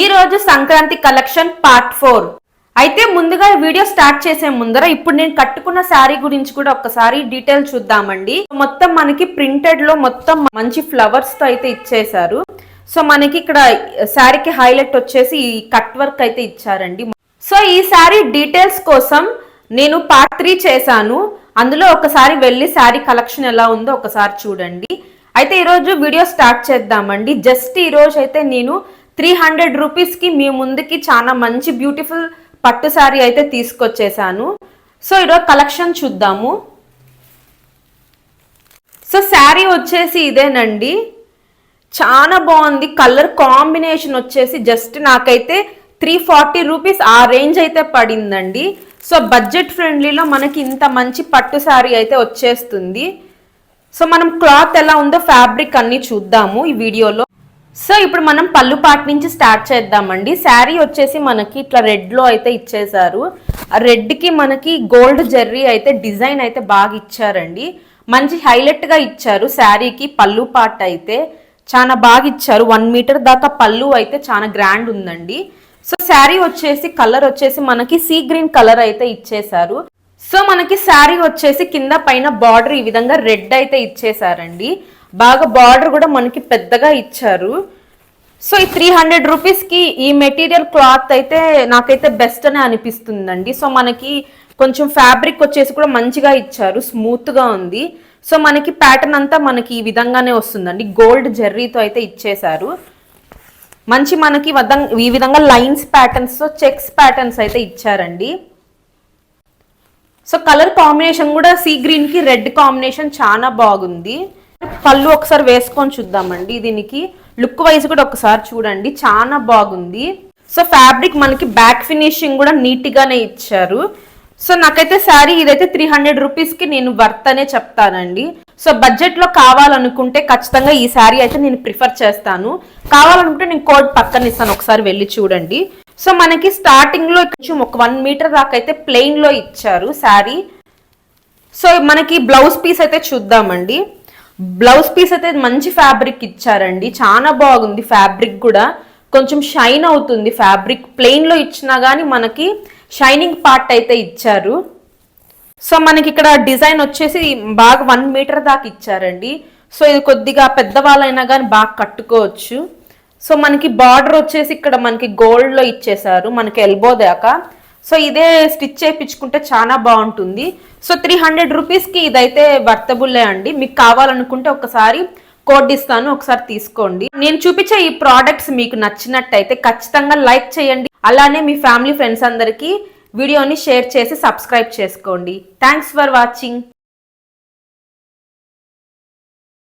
ఈ రోజు Sankranti collection part four. అయితే ముందుగా వీడియో స్టార్ట్ చేసే ముందర ఇప్పుడు నేను కట్టుకున్న శారీ గురించి కూడా ఒక్కసారి డీటెయిల్ చూద్దామండి. మొత్తం మనకి ప్రింటెడ్లో మొత్తం మంచి ఫ్లవర్స్తో అయితే ఇచ్చేశారు. సో మనకి ఇక్కడ శారీకి హైలైట్ వచ్చేసి ఈ కట్ వర్క్ అయితే ఇచ్చారండి. సో ఈ శారీ డీటెయిల్స్ కోసం నేను పార్ట్ త్రీ చేశాను. అందులో ఒకసారి వెళ్ళి శారీ కలెక్షన్ ఎలా ఉందో ఒకసారి చూడండి. అయితే ఈరోజు వీడియో స్టార్ట్ చేద్దామండి. జస్ట్ ఈరోజు అయితే నేను త్రీ హండ్రెడ్ రూపీస్కి మీ ముందుకి చాలా మంచి బ్యూటిఫుల్ పట్టు శారీ అయితే తీసుకొచ్చేసాను. సో ఈరోజు కలెక్షన్ చూద్దాము. సో శారీ వచ్చేసి ఇదేనండి. చాలా బాగుంది. కలర్ కాంబినేషన్ వచ్చేసి జస్ట్ నాకైతే త్రీ ఫార్టీ రూపీస్ ఆ రేంజ్ అయితే పడిందండి. సో బడ్జెట్ ఫ్రెండ్లీలో మనకి ఇంత మంచి పట్టు శారీ అయితే వచ్చేస్తుంది. సో మనం క్లాత్ ఎలా ఉందో ఫ్యాబ్రిక్ అన్ని చూద్దాము ఈ వీడియోలో. సో ఇప్పుడు మనం పళ్ళు పాట నుంచి స్టార్ట్ చేద్దామండి. శారీ వచ్చేసి మనకి ఇట్లా రెడ్లో అయితే ఇచ్చేసారు రెడ్కి రెడ్కి మనకి గోల్డ్ జెర్రీ అయితే డిజైన్ అయితే బాగా ఇచ్చారండి. మంచి హైలైట్గా ఇచ్చారు శారీకి పళ్ళు పాట అయితే. చాలా బాగా ఇచ్చారు. వన్ మీటర్ దాకా పళ్ళు అయితే చాలా గ్రాండ్ ఉందండి. సో శారీ వచ్చేసి కలర్ వచ్చేసి మనకి సీ గ్రీన్ కలర్ అయితే ఇచ్చేసారు సో మనకి శారీ వచ్చేసి కింద పైన బార్డర్ ఈ విధంగా రెడ్ అయితే ఇచ్చేసారండి బాగా బార్డర్ కూడా మనకి పెద్దగా ఇచ్చారు. సో ఈ త్రీ హండ్రెడ్ రూపీస్కి ఈ మెటీరియల్ క్లాత్ అయితే నాకైతే బెస్ట్ అనే అనిపిస్తుందండి. సో మనకి కొంచెం ఫ్యాబ్రిక్ వచ్చేసి కూడా మంచిగా ఇచ్చారు స్మూత్గా ఉంది. సో మనకి ప్యాటర్న్ అంతా మనకి ఈ విధంగానే వస్తుందండి. గోల్డ్ జెర్రీతో అయితే ఇచ్చేశారు. మంచి మనకి వద్ద- ఈ విధంగా లైన్స్ ప్యాటర్న్స్ చెక్స్ ప్యాటర్న్స్ అయితే ఇచ్చారండి. సో కలర్ కాంబినేషన్ కూడా సీ గ్రీన్కి రెడ్ కాంబినేషన్ చాలా బాగుంది. పళ్ళు ఒకసారి వేసుకొని చూద్దామండి. దీనికి లుక్ వైజ్ కూడా ఒకసారి చూడండి. చాలా బాగుంది. సో ఫ్యాబ్రిక్ మనకి బ్యాక్ ఫినిషింగ్ కూడా నీట్ గానే ఇచ్చారు. సో నాకైతే శారీ ఇదైతే త్రీ హండ్రెడ్ రూపీస్కి నేను వర్త్ అనే చెప్తానండి. సో బడ్జెట్లో కావాలనుకుంటే ఖచ్చితంగా ఈ శారీ అయితే నేను ప్రిఫర్ చేస్తాను. కావాలనుకుంటే నేను కోడ్ పక్కన ఇస్తాను. ఒకసారి వెళ్ళి చూడండి. సో మనకి స్టార్టింగ్లో కొంచెం ఒక వన్ మీటర్ దాకా అయితే ప్లెయిన్లో ఇచ్చారు శారీ. సో మనకి బ్లౌజ్ పీస్ అయితే చూద్దామండి. బ్లౌజ్ పీస్ అయితే మంచి ఫ్యాబ్రిక్ ఇచ్చారండి. చాలా బాగుంది ఫ్యాబ్రిక్ కూడా. కొంచెం షైన్ అవుతుంది ఫ్యాబ్రిక్ ప్లెయిన్లో ఇచ్చినా కానీ మనకి షైనింగ్ పార్ట్ అయితే ఇచ్చారు. సో మనకి ఇక్కడ డిజైన్ వచ్చేసి బాగా వన్ మీటర్ దాకా ఇచ్చారండి. సో ఇది కొద్దిగా పెద్దవాళ్ళైనా కానీ బాగా కట్టుకోవచ్చు. సో మనకి బార్డర్ వచ్చేసి ఇక్కడ మనకి గోల్డ్లో ఇచ్చేసారు మనకి ఎల్బో దాకా. సో ఇదే స్టిచ్ చేయించుకుంటే చాలా బాగుంటుంది. సో త్రీ హండ్రెడ్ రూపీస్కి ఇదైతే వర్తబుల్లే అండి. మీకు కావాలనుకుంటే ఒకసారి కోడ్ ఇస్తాను ఒకసారి తీసుకోండి. నేను చూపించే ఈ ప్రోడక్ట్స్ మీకు నచ్చినట్టయితే ఖచ్చితంగా లైక్ చేయండి. అలానే మీ ఫ్యామిలీ ఫ్రెండ్స్ అందరికీ వీడియోని షేర్ చేసి సబ్స్క్రైబ్ చేసుకోండి. Thanks for watching